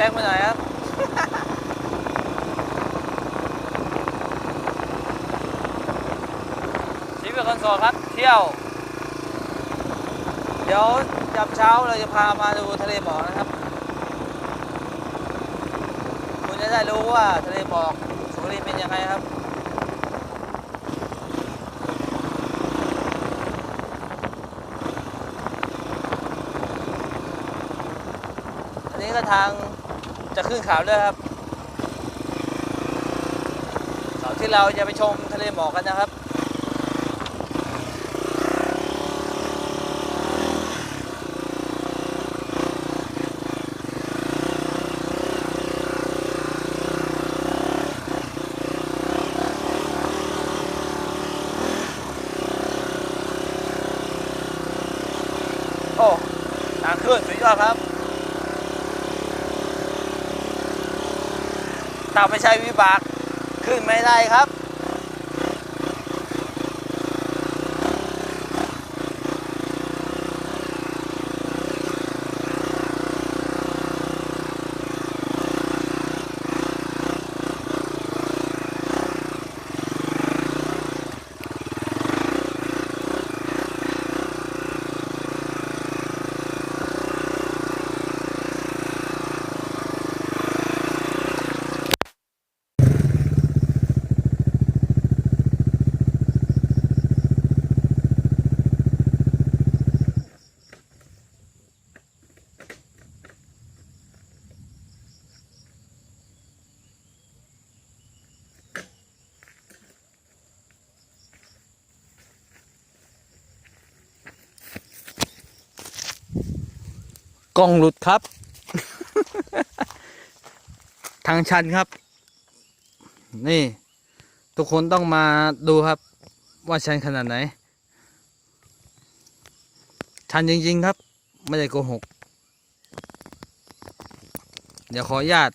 แรงไปหน่อยครับชีวิตคนโสดครับ เที่ยว เดี๋ยวยามเช้าเราจะพามาดูทะเลหมอกนะครับ คุณจะได้รู้ว่าทะเลหมอกสุรินเป็นยังไงครับอันนี้ก็ทาง จะขึ้นเขาด้วยครับเสาที่เราจะไปชมทะเลหมอกกันนะครับโอ้ทางขึ้นสุดยอดครับ ถ้าไม่ใช่วิบากขึ้นไม่ได้ครับ กล้องหลุดครับ ทางชันครับ นี่ ทุกคนต้องมาดูครับ ว่าชันขนาดไหน ชันจริง ๆ ครับ ไม่ได้โกหก เดี๋ยวขออนุญาต